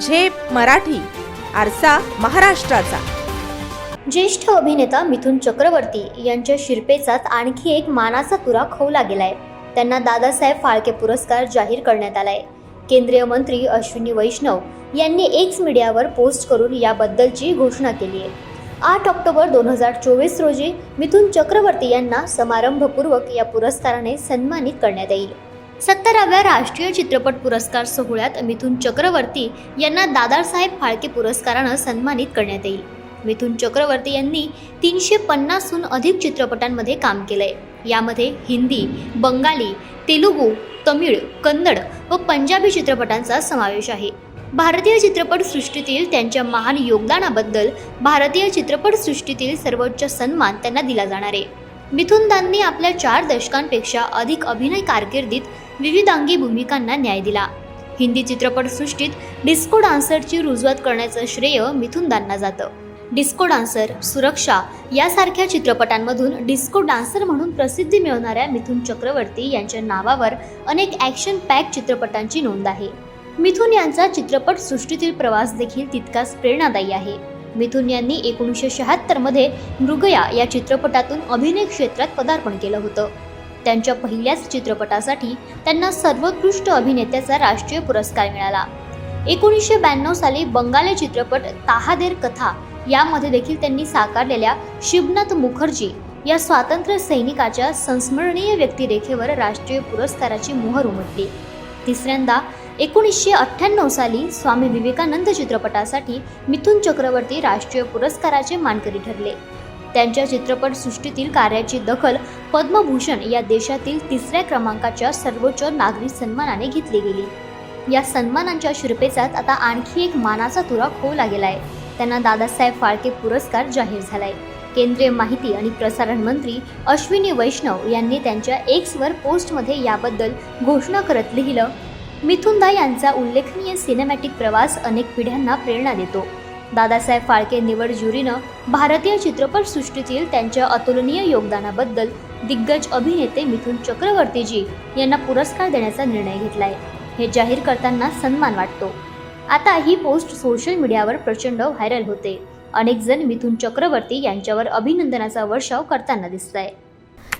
झेप मराठी आरसा महाराष्ट्राचा. ज्येष्ठ अभिनेता मिथुन चक्रवर्ती यांच्या शिरपेचात आणखी एक मानाचा तुरा खोवला गेलाय. त्यांना दादासाहेब फाळके पुरस्कार जाहीर करण्यात आलाय. केंद्रीय मंत्री अश्विनी वैष्णव यांनी एक्स मीडियावर पोस्ट करून याबद्दलची घोषणा केली आहे आठ ऑक्टोबर दोन हजार चोवीस रोजी मिथुन चक्रवर्ती यांना समारंभपूर्वक या पुरस्काराने सन्मानित करण्यात येईल. सत्तराव्या राष्ट्रीय चित्रपट पुरस्कार सोहळ्यात मिथुन चक्रवर्ती यांना दादासाहेब फाळके पुरस्कारानं सन्मानित करण्यात येईल. मिथुन चक्रवर्ती यांनी तीनशे पन्नासहून अधिक चित्रपटांमध्ये काम केलंय. यामध्ये हिंदी बंगाली तेलुगू तमिळ कन्नड व पंजाबी चित्रपटांचा समावेश आहे. भारतीय चित्रपटसृष्टीतील त्यांच्या महान योगदानाबद्दल भारतीय चित्रपटसृष्टीतील सर्वोच्च सन्मान त्यांना दिला जाणार आहे. मिथुनदांनी आपल्या चार दशकांपेक्षा अधिक अभिनय कारकिर्दीत विविधांगी भूमिकांना न्याय दिला. हिंदी चित्रपटसृष्टीत डिस्को डान्सरची रुजवात करण्याचं श्रेय मिथुनदांना जातं. डिस्को डान्सर सुरक्षा यासारख्या चित्रपटांमधून डिस्को डान्सर म्हणून प्रसिद्धी मिळवणाऱ्या मिथुन चक्रवर्ती यांच्या नावावर अनेक ॲक्शन पॅक चित्रपटांची नोंद आहे. मिथुन यांचा चित्रपट सृष्टीतील प्रवास देखील तितकाच प्रेरणादायी आहे. मिथुन यांनी एकोणीसशे शहात्तरमध्ये मृगया या चित्रपटातून अभिनय क्षेत्रात पदार्पण केलं होतं. त्यांच्या पहिल्याच चित्रपटासाठी त्यांना सर्वोत्कृष्ट अभिनेत्याचा राष्ट्रीय पुरस्कार मिळाला. एकोणीसशे ब्याण्णव साली बंगाली चित्रपट ताहादेर कथा यामध्ये देखील त्यांनी साकारलेल्या शिवनाथ मुखर्जी या स्वातंत्र्य सैनिकाच्या संस्मरणीय व्यक्तिरेखेवर राष्ट्रीय पुरस्काराची मोहर उमटली. तिसऱ्यांदा एकोणीसशे अठ्ठ्याण्णव साली स्वामी विवेकानंद चित्रपटासाठी मिथुन चक्रवर्ती राष्ट्रीय पुरस्काराचे मानकरी ठरले. त्यांच्या चित्रपटसृष्टीतील कार्याची दखल पद्मभूषण या देशातील तिसऱ्या क्रमांकाच्या सर्वोच्च नागरी सन्मानाने घेतली गेली. या सन्मानांच्या शिरपेचात आता आणखी एक मानाचा तुरा खोवला गेलाय त्यांना दादासाहेब फाळके पुरस्कार जाहीर झालाय. केंद्रीय माहिती आणि प्रसारण मंत्री अश्विनी वैष्णव यांनी त्यांच्या एक्सवर पोस्टमध्ये याबद्दल घोषणा करत लिहिलं मिथुनदा यांचा उल्लेखनीय सिनेमॅटिक प्रवास अनेक पिढ्यांना प्रेरणा देतो. दादासाहेब फाळके निवड ज्युरीनं भारतीय चित्रपटसृष्टीतील त्यांच्या अतुलनीय योगदानाबद्दल दिग्गज अभिनेते मिथुन चक्रवर्तीजी यांना पुरस्कार देण्याचा निर्णय घेतलाय. हे जाहीर करताना सन्मान वाटतो. आता ही पोस्ट सोशल मीडियावर प्रचंड व्हायरल होते. अनेक जण मिथुन चक्रवर्ती यांच्यावर अभिनंदनाचा वर्षाव करताना दिसत आहे